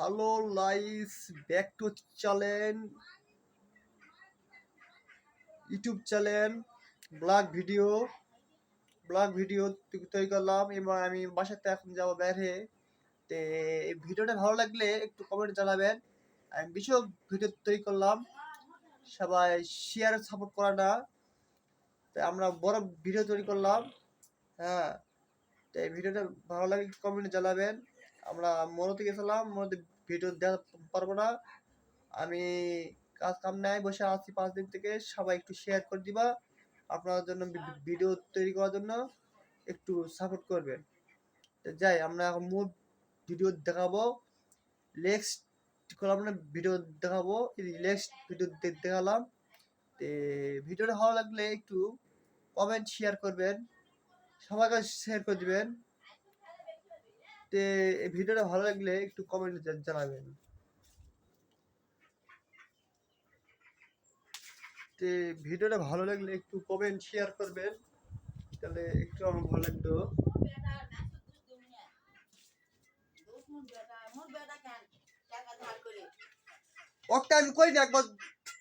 Hello lines back to channel YouTube channel blog video blog video তৈরি করলাম এবং আমি বাসাতে এখন যাব বাইরে। তে ভিডিওটা ভালো লাগলে একটু কমেন্ট জানাবেন। আমি বিশাল ভিডিও তৈরি করলাম। সবাই শেয়ার সাপোর্ট করা না। তাই আমরা বড় ভিডিও তৈরি করলাম। হ্যাঁ তো এই ভিডিওটা ভালো লাগে কমেন্ট জানাবেন। আমরা মনোতে গেছিলাম মনোতে ভিডিও দেওয়া পারব না। আমি কাজ কাম নাই, বসে আছি পাঁচ দিন থেকে। সবাই একটু শেয়ার করে দিবা আপনার জন্য ভিডিও তৈরি করার জন্য একটু সাপোর্ট করবেন তো যাই, আমরা এখন মূল ভিডিও দেখাবো। নেক্সট করলাম না ভিডিও দেখাবো। নেক্সট ভিডিও দেখালাম। তো ভিডিওটা ভালো লাগলে একটু কমেন্ট শেয়ার করবেন। সবার কাছে শেয়ার করে দিবেন। তে ভিডিওটা ভালো লাগলে একটু কমেন্টে জানাবেন। তে ভিডিওটা ভালো লাগলে একটু কমেন্ট শেয়ার করবেন, তাহলে একটু আমার ভালো লাগতো। ওটা আমি কই না একবার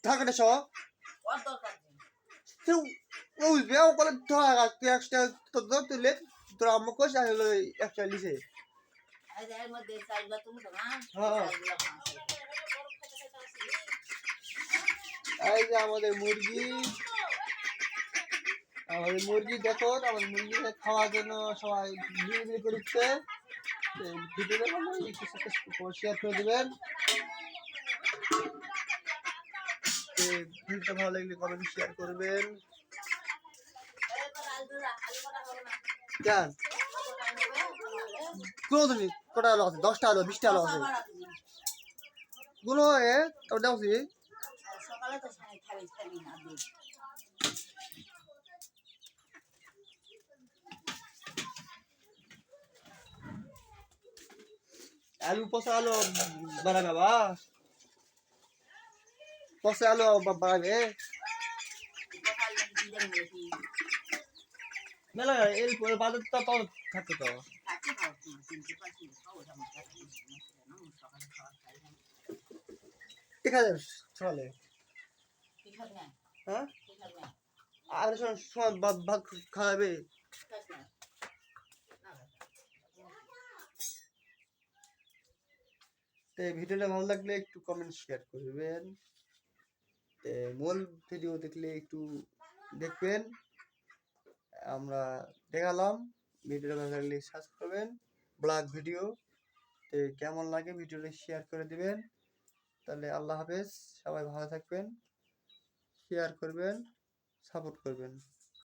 ঢাকাটা সহ? ধরা তুই তো তুলে তোর আম্মা কোষ আর হলো লিসে এই যে আমাদের মুরগি। আমাদের মুরগি দেখো আমাদের মুরগি খাওয়ার জন্য সবাই বিড়ি করছে শেয়ার করে দেবেন। ভিডিওটা ভালো লাগলে কমেন্ট শেয়ার করবেন। কেন? কোনো তুমি কটা আলো আছে? দশটা আলো, বিশটা আলো আছে? গুলো এ তোর দেখছি সকালে তো খাবি খাবি না দুধ আলু পচা আলু বাড়াবে বা? পচা আলু বাড়াবে মেলা এর বাজার তো পাও থাকতো তো ঠিক হ্যাঁ আর সময় ভাগ খাওয়াবে তো ভিডিওটা ভালো লাগলে একটু কমেন্ট শেয়ার করবেন। মূল ভিডিও দেখলে একটু দেখবেন। আমরা দেখালাম, ভিডিওটা ভালো লাগলে সার্চ করবেন ব্লগ ভিডিও তো কেমন লাগে ভিডিওটা শেয়ার করে দিবেন। তাহলে আল্লাহ হাফেজ, সবাই ভালো থাকবেন শেয়ার করবেন সাপোর্ট করবেন।